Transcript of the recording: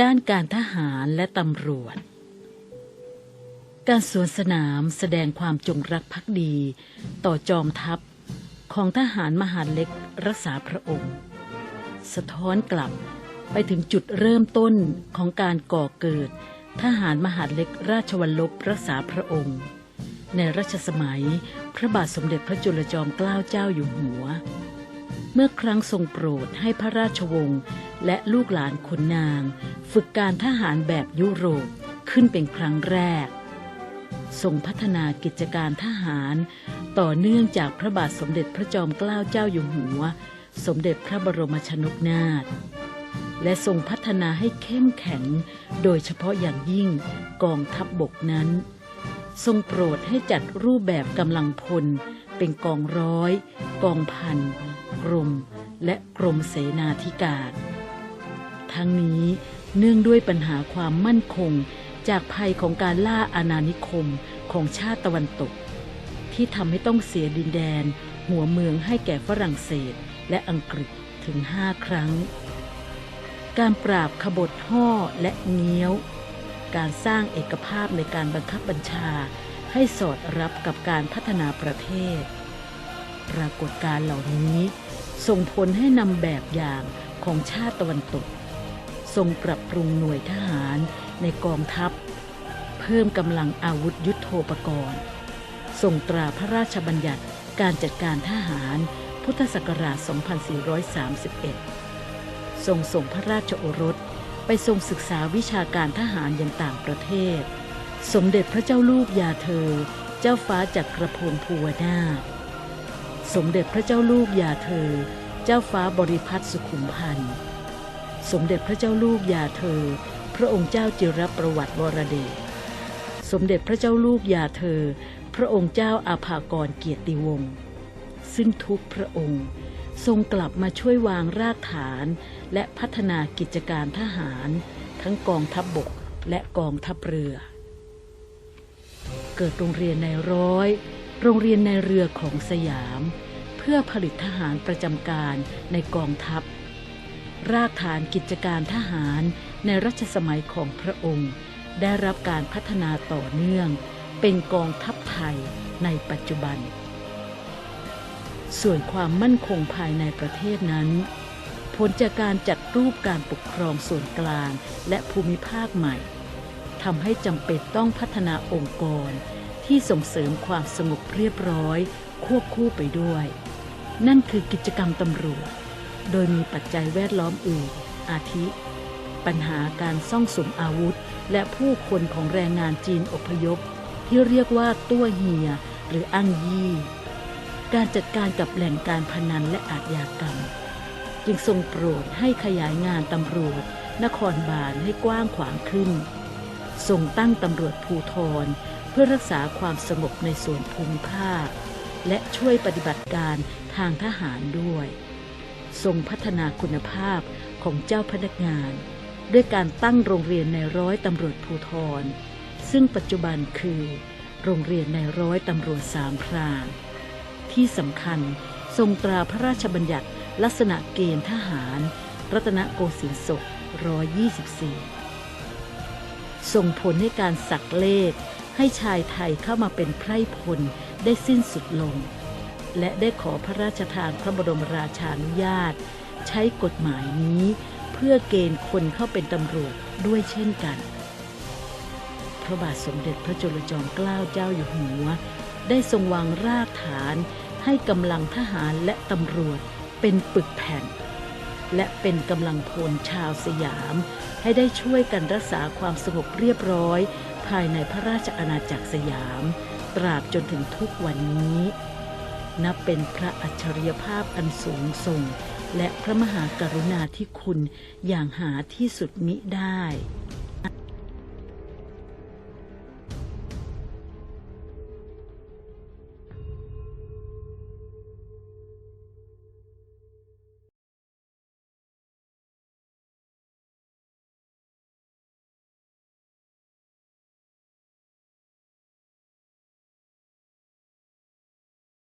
ด้านการทหารและตำรวจ การสวนสนามแสดงความจงรักภักดี ต่อจอมทัพของทหารมหาเล็กรักษาพระองค์ สะท้อนกลับไปถึงจุดเริ่มต้นของการก่อเกิด ทหารมหาเล็กราชวัลลบรักษาพระองค์ ในรัชสมัยพระบาทสมเด็จพระจุลจอมเกล้าเจ้าอยู่หัว เมื่อครั้งทรงโปรดให้พระราชวงศ์และลูกหลานขุนนาง ฝึกการทหารแบบยุโรปขึ้นเป็นครั้งแรก ทรงพัฒนากิจการทหาร ต่อเนื่องจากพระบาทสมเด็จพระจอมเกล้าเจ้าอยู่หัว สมเด็จพระบรมชนกนาถและทรงพัฒนาให้เข้มแข็ง โดยเฉพาะอย่างยิ่งกองทัพบบกนั้น ทรงโปรดให้จัดรูปแบบกำลังพล เป็นกองร้อย กองพัน กรมและกรมเสนาธิการ ทั้งนี้เนื่องด้วยปัญหาความมั่นคงจากภัยของการล่าอาณานิคมของชาติตะวันตก ที่ทำให้ต้องเสียดินแดน หัวเมืองให้แก่ฝรั่งเศสและอังกฤษถึงห้าครั้ง การปราบขบฏห่อและเงี้ยว การสร้างเอกภาพในการบังคับบัญชาให้สอดรับกับการพัฒนาประเทศ ปรากฏการเหล่านี้ ส่งผลให้นำแบบอย่างของชาติตะวันตก ทรงปรับปรุงหน่วยทหารในกองทัพ เพิ่มกำลังอาวุธยุโทโธปกรณ์ทรงตราพระราชบัญญัติการจัดการทหารพุทธศักราช 2431 ทรงส่งพระราชโอรสไปทรงศึกษาวิชาการทหารอย่างต่างประเทศ สมเด็จพระเจ้าลูกยาเธอ เจ้าฟ้าจักรพงศ์ภูวนาถ สมเด็จพระเจ้าลูกยาเธอ เจ้าฟ้าบริพัตรสุขุมพันธ์ สมเด็จพระเจ้าลูกยาเธอ พระองค์เจ้าจิรประวัติวรเดช สมเด็จพระเจ้าลูกยาเธอ พระองค์เจ้าอาภากรเกียรติวงศ์ ซึ่งทุกพระองค์ทรงกลับมาช่วยวางรากฐาน และพัฒนากิจการทหาร ทั้งกองทัพบบกและกองทัพเรือ เกิดโรงเรียนในร้อย โรงเรียนในเรือของสยาม เพื่อผลิตทหารประจำการในกองทัพ รากฐานกิจการทหารในรัชสมัยของพระองค์ ได้รับการพัฒนาต่อเนื่อง เป็นกองทัพไทยในปัจจุบัน ส่วนความมั่นคงภายในประเทศนั้นผลจากการจัดรูปการปกครองส่วนกลางและภูมิภาคใหม่ทำให้จำเป็นต้องพัฒนาองค์กร ที่ส่งเสริมความสงบเรียบร้อย ควบคู่ไปด้วย นั่นคือกิจกรรมตำรวจ โดยมีปัจจัยแวดล้อมอื่น อาทิ ปัญหาการซ่องสมอาวุธ และผู้คนของแรงงานจีนอพยพ ที่เรียกว่าตัวเฮียหรืออั้งยี่ การจัดการกับแหล่งการพนันและอาชญากรรม จึงทรงโปรดให้ขยายงานตำรวจ นครบาลให้กว้างขวางขึ้นทรงตั้งตำรวจภูทร พื่อรักษาความสงบในส่วนภูมิภาค และช่วยปฏิบัติการทางทหารด้วย ทรงพัฒนาคุณภาพของเจ้าพนักงาน ด้วยการตั้งโรงเรียนในร้อยตำรวจภูทรซึ่งปัจจุบันคือ โรงเรียนในร้อยตำรวจสามพรานที่สำคัญทรงตราพระราชบัญญัติลักษณะเกณฑ์ทหาร รัตนโกสินทร์ศก124 ส่งผลให้การสักเลข ให้ชายไทยเข้ามาเป็นไพร่พลได้สิ้นสุดลง และได้ขอพระราชทานพระบรมราชานุญาต ใช้กฎหมายนี้ เพื่อเกณฑ์คนเข้าเป็นตำรวจด้วยเช่นกัน พระบาทสมเด็จพระจุลจอมเกล้าเจ้าอยู่หัว ได้ทรงวางรากฐานให้กำลังทหารและตำรวจเป็นปึกแผ่น และเป็นกำลังพลชาวสยาม ให้ได้ช่วยกันรักษาความสงบเรียบร้อย ภายในพระราชอาณาจักรสยาม ตราบจนถึงทุกวันนี้ นับเป็นพระอัจฉริยภาพอันสูงส่ง และพระมหากรุณาธิคุณอย่างหาที่สุดมิได้